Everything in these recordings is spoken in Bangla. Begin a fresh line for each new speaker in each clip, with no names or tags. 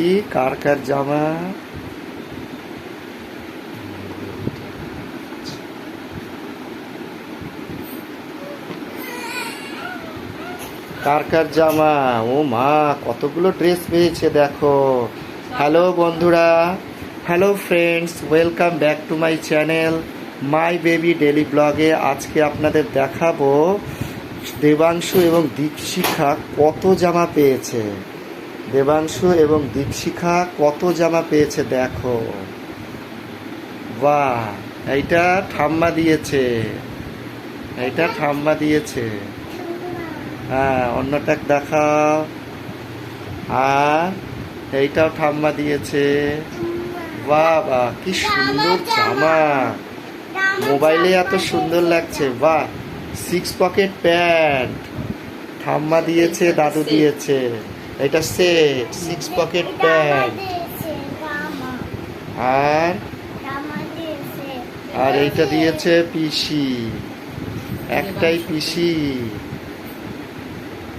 দেখি কার কার জামা? কার কার জামা। ও মা, কতগুলো ড্রেস পেয়েছে দেখো। হ্যালো বন্ধুরা। Hello friends welcome back to my channel my baby daily ব্লগে আজকে আপনাদের দেখাবো দেবাংশু এবং দীপশিখা কত জামা পেয়েছে। দেবাংশু এবং দীপশিখা কত জামা পেয়েছে দেখো। বাহ, এইটা ঠাম্মা দিয়েছে। এইটা ঠাম্মা দিয়েছে। হ্যাঁ অন্যটা দেখাও। আর এইটাও ঠাম্মা দিয়েছে। বাহ বাহ, কি সুন্দর জামা। মোবাইলে এত সুন্দর লাগছে। বাহ সিক্স পকেট প্যান্ট ঠাম্মা দিয়েছে, দাদু দিয়েছে। এটা সেট সিক্স পকেট প্যান্ট আর? আর এইটা দিয়েছে পিসি একটাই পিসি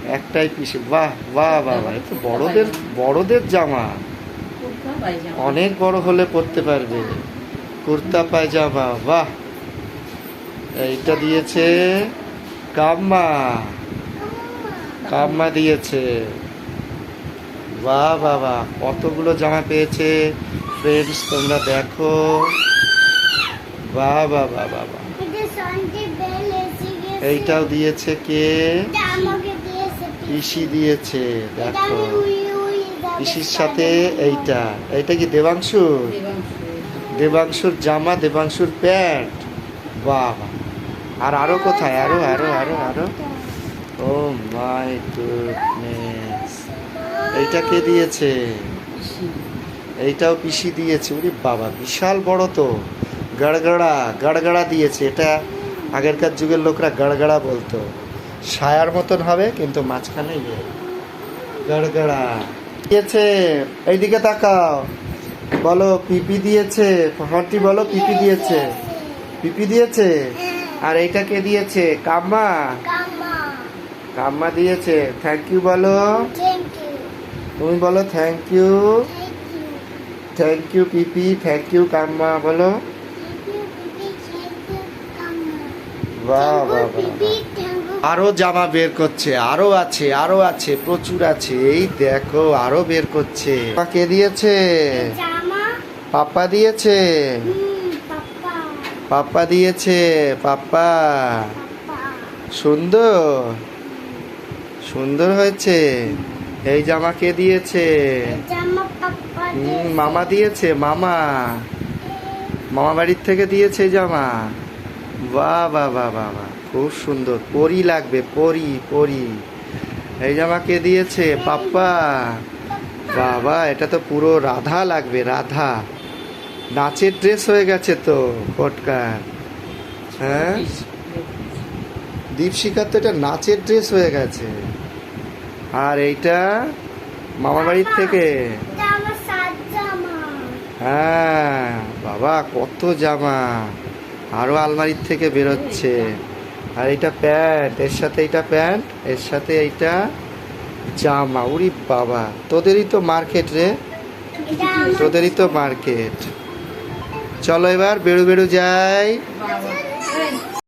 একটাই পিসি বাহ বাহ বাহ বাহ। তো বড়দের বড়দের জামা। অনেক বড় হলে পরতে পারবে। কুর্তা পায়জামা, বাহ। এইটা দিয়েছে কাম্মা। কাম্মা দিয়েছে। বাহ বাহ বাহ। কতগুলো জামা পেয়েছে? ফ্রেন্ডস তোমরা দেখো। বাহ বাহ বাহ বাহ বাহ। এইটাও দিয়েছে কে? পিসি। দিয়েছে দেখো। পিসির সাথে এইটা। এইটা কি দেবাংশু? দেবাংশুর জামা দেবাংশুর প্যান্ট। বাহ বাহ। আর আরও কোথায়? আরও আরও আরও আরও। Oh my goodness. এইটা কে দিয়েছে। এইটাও পিসি দিয়েছে। ওরে বাবা বিশাল বড় তো। গড়গড়া গড়গড়া দিয়েছে। এটা আগেরকার যুগের লোকরা গড়গড়া বলতো। সায়ার মতন হবে কিন্তু মাঝখানে ইয়ে। গড়গড়া। দিয়েছে। এইদিকে তাকাও। বলো পিপি দিয়েছে। হন্টি বলো পিপি দিয়েছে। পিপি দিয়েছে? আর এইটা কে দিয়েছে? কাম্মা। কাম্মা। দিয়েছে। থ্যাংক ইউ বলো। তুমি বলো থ্যাংক ইউ থ্যাংক ইউ পিপি থ্যাংক ইউ কাম্মা বলো। আরও জামা বের করছে, আরও আছে আরও আছে, প্রচুর আছে। এই দেখো, আরও বের করছে। কে দিয়েছে? পাপ্পা দিয়েছে। পাপ্পা দিয়েছে, পাপ্পা। সুন্দর। সুন্দর হয়েছে। এই জামা কে দিয়েছে? হুম, মামা দিয়েছে মামা। মামা বাড়ির থেকে দিয়েছে এই জামা বাহ বাহ বাহ বাহ বাহ। খুব সুন্দর। পরি লাগবে পরি পরি। এই জামা কে দিয়েছে? পাপ্পা। বাবা এটা তো পুরো রাধা লাগবে রাধা। নাচের ড্রেস হয়ে গেছে তো ফটকার। হ্যাঁ? দীপশিখার তো এটা নাচের ড্রেস হয়ে গেছে। আর এইটা মামা বাড়ির থেকে। হ্যাঁ বাবা কত জামা। আরও আলমারির থেকে বেরোচ্ছে। আর এটা প্যান্ট এর সাথে এটা প্যান্ট এর সাথে এইটা জামা। উরি বাবা তোদেরই তো মার্কেট রে। তোদেরই তো মার্কেট। চলো এবার বেরু বেরু যাই।